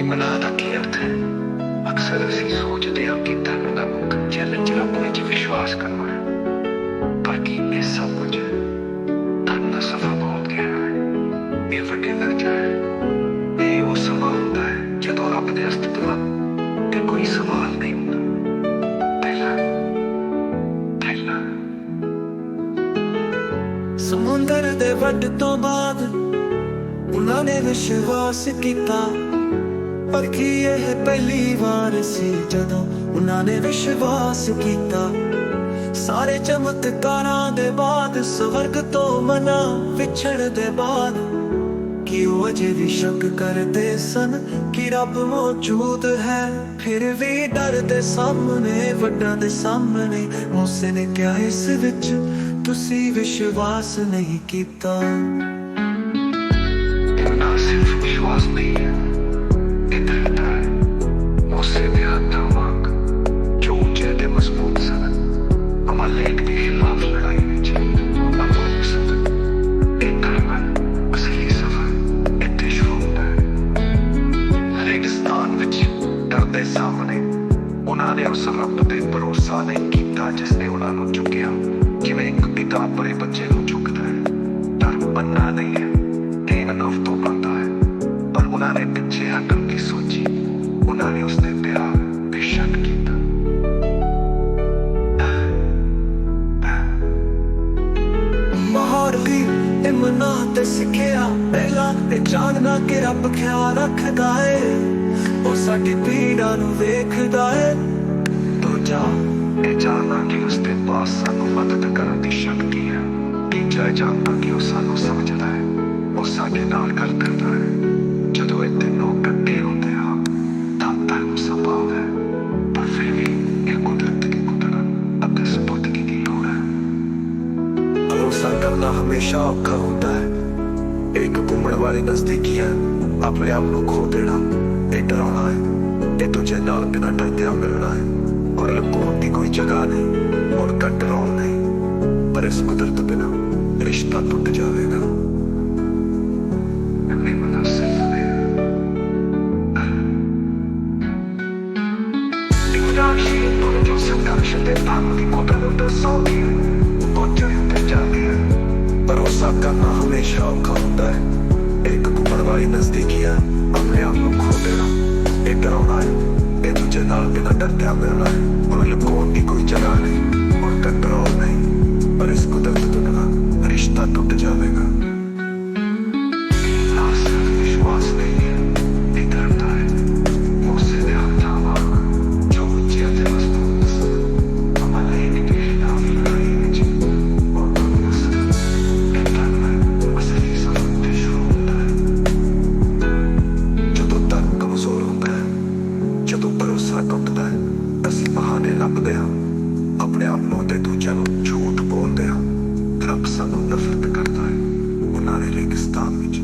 ਇਮਲਾ ਦਾ ਕੀ ਅਰਥ ਹੈ ਅਕਸਰ ਅਸੀਂ ਸੋਚਦੇ ਹਾਂ ਕਿ ਧਰਮ ਦਾ ਮੁੱਖ ਚੈਲੰਜ ਰੱਬ ਵਿੱਚ ਵਿਸ਼ਵਾਸ ਕਰਨਾ ਹੈ ਪਰ ਕੀ ਇਹ ਸਭ ਕੁਝ ਧਰਮ ਦਾ ਸਫਾ ਬਹੁਤ ਗਹਿਰਾ ਹੈ ਇਹ ਵੱਡੇ ਦਰਜਾ ਹੈ ਇਹ ਉਹ ਸਮਾਂ ਹੁੰਦਾ ਹੈ ਜਦੋਂ ਰੱਬ ਦੇ ਅਸਤਿਤਵ ਤੇ ਕੋਈ ਸਵਾਲ ਨਹੀਂ ਹੁੰਦਾ ਪਹਿਲਾ ਪਹਿਲਾ ਸਮੁੰਦਰ ਦੇ ਵੱਡ ਤੋਂ ਬਾਅਦ ਉਹਨਾਂ ਨੇ ਵਿਸ਼ਵਾਸ ਕੀਤਾ ਪਰ ਕੀ ਇਹ ਪਹਿਲੀ ਵਾਰ ਸੀ ਜਦੋਂ ਉਹਨਾਂ ਨੇ ਵਿਸ਼ਵਾਸ ਕੀਤਾ। ਸਾਰੇ ਚਮਤਕਾਰਾਂ ਦੇ ਬਾਅਦ, ਸਵਰਗ ਤੋਂ ਮਨਾ ਵਿਛੜ ਦੇ ਬਾਅਦ ਕਿ ਉਹ ਅਜੇ ਵੀ ਸ਼ੱਕ ਕਰਦੇ ਸਨ ਕਿ ਰੱਬ ਮੌਜੂਦ ਹੈ? ਫਿਰ ਵੀ ਡਰ ਦੇ ਸਾਹਮਣੇ, ਵੱਡਾਂ ਦੇ ਸਾਹਮਣੇ, ਮੂਸੇ ਨੇ ਕਿਹਾ, ਇਸ ਵਿੱਚ ਤੁਸੀਂ ਵਿਸ਼ਵਾਸ ਨਹੀਂ ਕੀਤਾ। ਨਾ ਸਿਰਫ ਵਿਸ਼ਵਾਸ ਨਹੀਂ ਉਹਨਾਂ ਨੇ ਉਸ ਰੱਬ ਤੇ ਭਰੋਸਾ ਨਹੀਂ ਕੀਤਾ ਜਿਸ ਨੇ ਉਹਨਾਂ ਨੂੰ ਚੁੱਕਿਆ। ਜਿਵੇਂ ਇੱਕ ਪਿਤਾ ਆਪਣੇ ਬੱਚੇ ਨੂੰ ਚੁੱਕਦਾ ਹੈ। ਡਰ ਬੰਨਾ ਨਹੀਂ ਹੈ। ਇਹ ਅਨੁਭਵ ਤੋਂ ਆਉਂਦਾ ਹੈ। ਪਰ ਉਹਨਾਂ ਨੇ ਪਿੱਛੇ ਹਟਣ ਦੀ ਸੋਚੀ। ਉਹਨਾਂ ਨੇ ਉਸਦੇ ਪਿਆਰ ਤੇ ਕੀਤਾ। ਮਾਹੌਰ ਵੀ ਇਮਨਾ ਤੇ ਸਿੱਖਿਆ। ਪਹਿਲਾਂ ਤੇ ਜਾਣਨਾ ਕਿ ਰੱਬ ਖਿਆਲ ਰੱਖਦਾ ਏ। ਉਹ ਸਾਡੀ ਪੀੜਾ ਨੂੰ ਵੇਖਦਾ ਇਹ ਜਾਣਨਾ ਕਿ ਉਸਦੇ ਪਾਸ ਸਾਨੂੰ ਮਦਦ ਕਰਨ ਦੀ ਸ਼ਕਤੀ ਹੈ ਤੀਜਾ ਇਹ ਜਾਣਨਾ ਕਿ ਉਹ ਸਾਨੂੰ ਸਮਝਦਾ ਹੈ ਉਹ ਸਾਡੇ ਨਾਲ ਗੱਲ ਕਰਦਾ ਹੈ ਜਦੋਂ ਇਹ ਤਿੰਨੋਂ ਇਕੱਠੇ ਹੁੰਦੇ ਹਨ ਤਾਂ ਧਰਮ ਸੰਭਵ ਹੈ ਪਰ ਫਿਰ ਵੀ ਇਹ ਕੁਦਰਤ ਦੀ ਕੁਦਰਤ ਅਤੇ ਸਪੁਰਦਗੀ ਦੀ ਲੋੜ ਹੈ ਭਰੋਸਾ ਕਰਨਾ ਹਮੇਸ਼ਾ ਔਖਾ ਹੁੰਦਾ ਹੈ ਇੱਕ ਘੁੰਮਣ ਵਾਲੀ ਨਜ਼ਦੀਕੀ ਹੈ ਆਪਣੇ ਆਪ ਨੂੰ ਖੋ ਦੇਣਾ ਇਹ ਡਰਾਉਣਾ ਹੈ ਇਹ ਤੁਝੇ ਨਾਲ ਬਿਨਾਂ ਡਰਦਿਆਂ ਮਿਲਣਾ ਹੈ ਔਰ ਲੁਕਾਉਣ ਦੀ ਕੋਈ ਜਗ੍ਹਾ ਨਹੀਂ ਔਰ ਕੰਟਰੋਲ ਨਹੀਂ ਪਰ ਇਸ ਕੁਦਰਤ ਬਿਨਾਂ ਰਿਸ਼ਤਾ ਟੁੱਟ ਜਾਵੇਗਾ ਨਹੀਂ ਮਨਸਬ ਦੀ ਕੁਦਰਤ ਸੌਂਦੀ ਹੈ ਪਹੁੰਚੇ ਹੁੰਦੇ ਜਾਂਦੇ ਹੈ ਭਰੋਸਾ ਕਰਨਾ ਹਮੇਸ਼ਾ ਔਖਾ ਹੁੰਦਾ ਹੈ ਇੱਕ ਘੁੰਮਣ ਵਾਲੀ ਨਜ਼ਦੀਕੀ ਹੈ ਆਪਣੇ ਆਪ ਨੂੰ ਖੋ ਦੇਣਾ ਇਹ ਡਰਾਉਣਾ ਹੈ ਇਹ ਦੂਜੇ ਨਾਲ ਬਿਨਾਂ ਡਰਦਿਆਂ ਮਿਲਣਾ ਹੈ ਔਰ ਲੁਕਾਉਣ ਦੀ ਕੋਈ ਜਗ੍ਹਾ ਨਹੀਂ ਔਰ ਕੰਟਰੋਲ ਨਹੀਂ ਪਰ ਇਸ ਕੁਦਰਤ ਤੋਂ ਬਿਨਾਂ ਜਦੋਂ ਟੁੱਟਦਾ ਹੈ। ਅਸੀਂ ਬਹਾਨੇ ਲੱਭਦੇ ਹਾਂ। ਆਪਣੇ ਆਪ ਨੂੰ ਤੇ ਦੂਜਿਆਂ ਨੂੰ ਝੂਠ ਬੋਲਦੇ ਹਾਂ। ਰੱਬ ਸਾਨੂੰ ਨਫ਼ਰਤ ਕਰਦਾ ਹੈ। ਉਹਨਾਂ ਨੇ ਰੇਗਿਸਤਾਨ ਵਿੱਚ